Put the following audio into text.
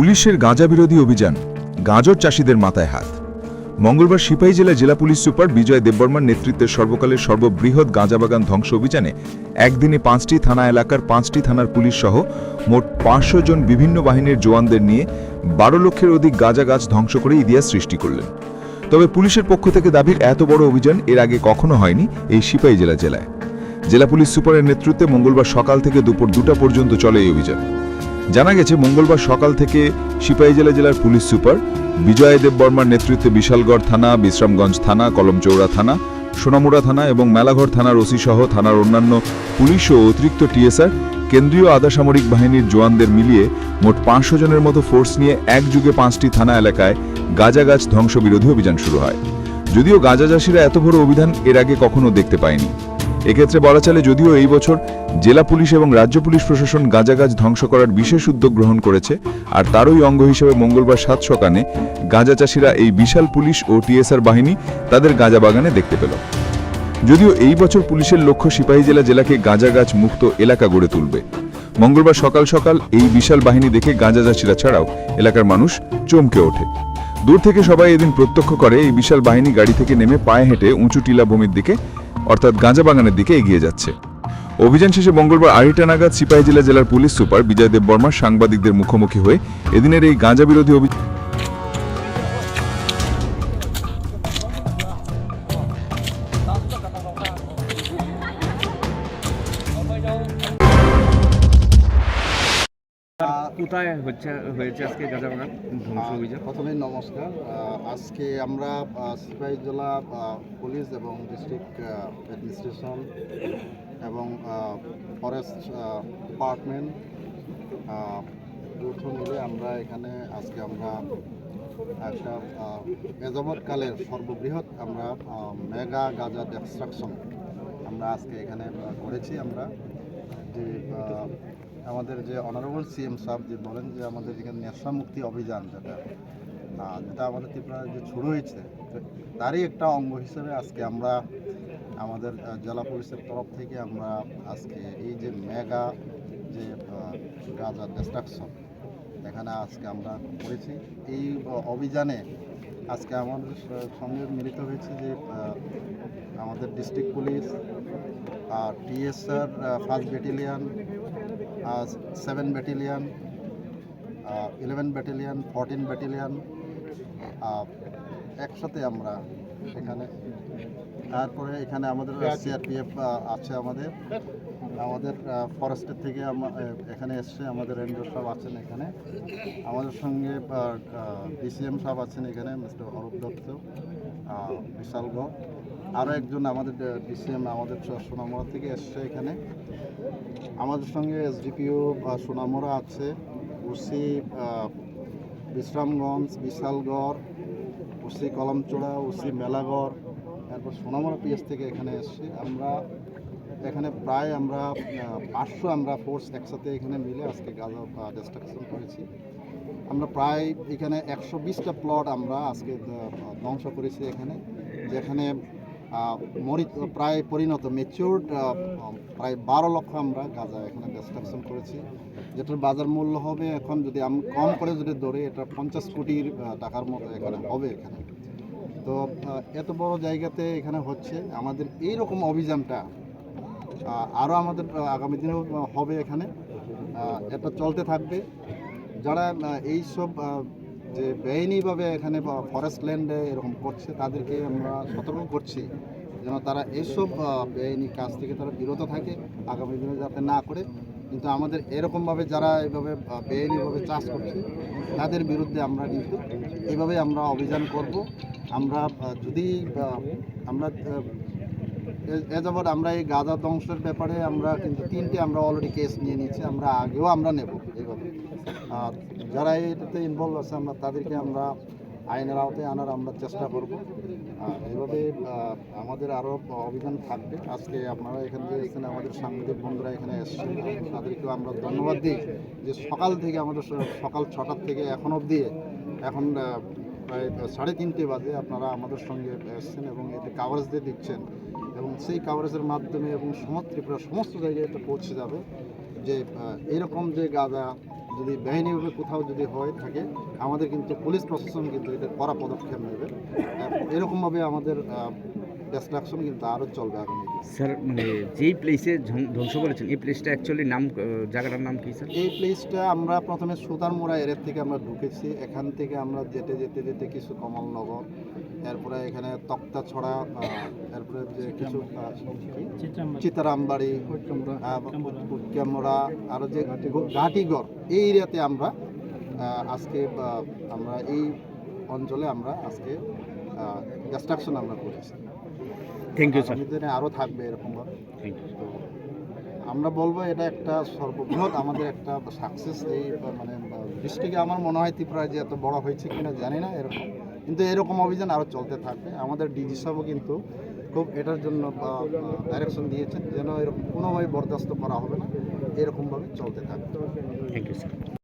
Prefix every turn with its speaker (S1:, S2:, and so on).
S1: পুলিশের গাঁজা বিরোধী অভিযান, গাজর চাষিদের মাথায় হাত। মঙ্গলবার সিপাহী জেলা জেলা পুলিশ সুপার বিজয় দেববর্মার নেতৃত্বে সর্বকালের সর্ববৃহৎ গাঁজা বাগান ধ্বংস অভিযানে একদিনে পাঁচটি থানা এলাকার পাঁচটি থানার পুলিশ সহ মোট পাঁচশো জন বিভিন্ন বাহিনীর জওয়ানদের নিয়ে বারো লক্ষের অধিক গাঁজা গাছ ধ্বংস করে ইতিহাস সৃষ্টি করলেন। তবে পুলিশের পক্ষ থেকে দাবির এত বড় অভিযান এর আগে কখনো হয়নি এই সিপাহী জেলা জেলায়। জেলা পুলিশ সুপারের নেতৃত্বে মঙ্গলবার সকাল থেকে দুপুর দুটা পর্যন্ত চলে এই অভিযান। জানা গেছে, মঙ্গলবার সকাল থেকে সিপাহীজেলা জেলার পুলিশ সুপার বিজয় দেববর্মার নেতৃত্বে বিশালগড় থানা, বিশ্রামগঞ্জ থানা, কলমচৌড়া থানা, সোনামুড়া থানা এবং মেলাঘর থানার ওসি সহ থানার অন্যান্য পুলিশ ও অতিরিক্ত টিএসআর, কেন্দ্রীয় আধা সামরিক বাহিনীর জওয়ানদের মিলিয়ে মোট পাঁচশো জনের মতো ফোর্স নিয়ে একযুগে পাঁচটি থানা এলাকায় গাঁজা গাছ ধ্বংস বিরোধী অভিযান শুরু হয়। যদিও গাঁজা চাষিরা এত বড় অভিযান এর আগে কখনো দেখতে পায়নি। এক্ষেত্রে বলা চলে যদিও এই বছর জেলা পুলিশ এবং রাজ্য পুলিশ প্রশাসন গাঁজা গাছ ধ্বংস করার বিশেষ উদ্যোগ গ্রহণ করেছে, আর তারই অঙ্গ হিসেবে মঙ্গলবার সাত সকালে গাঁজা চাষিরা এই বিশাল পুলিশ ও টিএসআর বাহিনী তাদের গাঁজা বাগানে দেখতে পেল। যদিও এই বছর পুলিশের লক্ষ্য সিপাহী জেলা জেলাকে গাঁজা গাছ মুক্ত এলাকা গড়ে তুলবে। মঙ্গলবার সকাল সকাল এই বিশাল বাহিনী দেখে গাঁজা চাষিরা ছাড়াও এলাকার মানুষ চমকে ওঠে। দূর থেকে সবাই এদিন প্রত্যক্ষ করে, এই বিশাল বাহিনী গাড়ি থেকে নেমে পায়ে হেঁটে উঁচু টিলা ভূমির দিকে অর্থাৎ গাঁজা বাগানের দিকে এগিয়ে যাচ্ছে। অভিযান শেষে মঙ্গলবার আড়াইটা নাগাদ সিপাহী জেলা জেলার পুলিশ সুপার বিজয় দেব বর্মা সাংবাদিকদের মুখোমুখি হয়ে এদিনের এই গাঁজা বিরোধী অভিযান
S2: কোথায় হচ্ছে হয়েছে আজকে গাঁজা ধ্বংস অভিযান
S3: প্রথমেই নমস্কার। আজকে আমরা সিপাহী জেলা পুলিশ এবং ডিস্ট্রিক্ট অ্যাডমিনিস্ট্রেশন এবং ফরেস্ট ডিপার্টমেন্ট যৌথ মিলে আমরা এখানে আজকে আমরা একটা আহ, এযাবৎকালের সর্ববৃহৎ আমরা মেগা গাজা ডেস্ট্রাকশন আমরা আজকে এখানে করেছি আমরা। যে আমাদের যে অনারেবল সিএম সাহেব যে বলেন যে আমাদের এখানে নেশা মুক্তি অভিযান যেটা আহ, যেটা আমাদের ত্রিপুরায় যে শুরু হয়েছে তারই একটা অঙ্গ হিসেবে আজকে আমরা আমাদের জেলা পুলিশের তরফ থেকে আমরা আজকে এই যে মেগা যে গাঁজা ডিস্ট্রাকশন এখানে আজকে আমরা করেছি। এই অভিযানে আজকে আমাদের সঙ্গে মিলিত হয়েছে যে আমাদের ডিস্ট্রিক্ট পুলিশ আর TSR first battalion seven battalion eleven battalion fourteen battalion একসাথে আমরা এখানে। তারপরে এখানে আমাদের সিআরপিএফ আছে। আমাদের। আমাদের ফরেস্টের থেকে এখানে এসছে আমাদের রেঞ্জার সাহেব আছেন এখানে। আমাদের সঙ্গে ডিসিএম সাহেব আছেন এখানে মিস্টার অরূপ দত্ত। বিশালগড়। আরও একজন আমাদের ডিসিএম আমাদের সোনামুড়া থেকে এসছে এখানে। আমাদের সঙ্গে এসডিপিও সোনামুড়া আছে, OC Bishramganj, Bishalgarh, OC Kalamchaura, OC Melagarh তারপর সোনামুড়া পিএস থেকে এখানে এসছি। আমরা এখানে প্রায় আমরা পাঁচশো আমরা ফোর্স একসাথে এখানে মিলে আজকে গাজা ডিস্ট্রাকশন করেছি। আমরা প্রায় এখানে একশো বিশটা প্লট আমরা আজকে ধ্বংস করেছি এখানে, যেখানে মরি প্রায় পরিণত মেচিউর্ড প্রায় বারো লক্ষ আমরা গাঁজা এখানে ডিস্ট্রাকশন করেছি। যেটার বাজার মূল্য হবে এখন যদি আমি কম করে যদি ধরি, এটা পঞ্চাশ কোটির টাকার মতো এখানে হবে এখানে। তো এত বড় জায়গাতে এখানে হচ্ছে, আমাদের এই রকম অভিযানটা আরও আমাদের আগামী দিনেও হবে এখানে। এটা চলতে থাকবে। যারা আহ, এইসব যে বেআইনিভাবে এখানে ফরেস্ট ল্যান্ডে এরকম করছে তাদেরকে আমরা সতর্ক করছি যেন তারা এইসব বেআইনি কাজ থেকে তারা বিরত থাকে আগামী দিনে যাতে না করে। কিন্তু আমাদের এরকমভাবে যারা এইভাবে আহ, বেআইনিভাবে চাষ করছে তাদের বিরুদ্ধে আমরা কিন্তু এইভাবে আমরা অভিযান করব। আমরা যদি আমরা এ- যাবৎ আমরা এই গাঁজা ধ্বংসের ব্যাপারে আমরা কিন্তু তিনটে আমরা অলরেডি কেস নিয়ে নিয়েছি আমরা আগেও আমরা নেব এইভাবে। আর যারা এটাতে ইনভলভ আছে আমরা, তাদেরকে আমরা আইনের আওতায় আনার আমরা চেষ্টা করব। আর এইভাবে আমাদের আরও অভিযান থাকবে। আজকে আপনারা এখানে যে এসেছেন, আমাদের সাংবাদিক বন্ধুরা এখানে এসেছেন, তাদেরকেও আমরা ধন্যবাদ দিই যে সকাল থেকে আমাদের সকাল ছটার থেকে এখন অবধি, এখন প্রায় সাড়ে তিনটে বাজে আপনারা আমাদের সঙ্গে এসেছেন এবং এতে কাভারেজ দিয়ে দিচ্ছেন। এবং সেই কাভারেজের মাধ্যমে এবং সমস্ত ত্রিপুরা সমস্ত জায়গায় এটা পৌঁছে যাবে যে এরকম যে গাঁজা যদি বেআইনিভাবে কোথাও যদি হয়ে থাকে আমাদের কিন্তু পুলিশ প্রশাসন কিন্তু এটা কড়া পদক্ষেপ নেবে। এরকমভাবে আমাদের ডিস্ট্রাকশন কিন্তু আরও চলবে আগামী
S2: স্যার মানে যেই প্লেসে ধ্বংস করেছেন এই প্লেসটা অ্যাকচুয়ালি নাম জায়গাটার নাম কি স্যার?
S3: এই প্লেসটা আমরা প্রথমে সুতারমোড়া এরিয়া থেকে আমরা ঢুকেছি। এখান থেকে আমরা যেতে যেতে যেতে কিছু কমলনগর এরপরে এখানে তক্তা ছড়া এরপরে যে কিছু? চিতারামবাড়ি। ক্যামেরা আরও যে ঘাটিগড় এই এরিয়াতে আমরা আজকে আমরা এই অঞ্চলে আমরা আজকে ডিস্ট্রাকশন আমরা করেছি।
S2: থ্যাংক ইউ স্যার
S3: দিনে আরও থাকবে এরকমভাবে
S2: থ্যাংক ইউ
S3: আমরা বলব এটা একটা সর্ববৃহৎ আমাদের একটা সাকসেস এই মানে ডিস্ট্রিক্টে আমার মনে হয় ত্রিপুরায় যে এত বড় হয়েছে কিনা জানি না, এরকম। কিন্তু এরকম অভিযান আরও চলতে থাকবে। আমাদের ডিজি সাহেবও কিন্তু খুব এটার জন্য ডাইরেকশন দিয়েছেন যেন এরকম কোনোভাবে বরদাস্ত করা হবে না, এরকমভাবে চলতে থাকবে।
S2: Thank you sir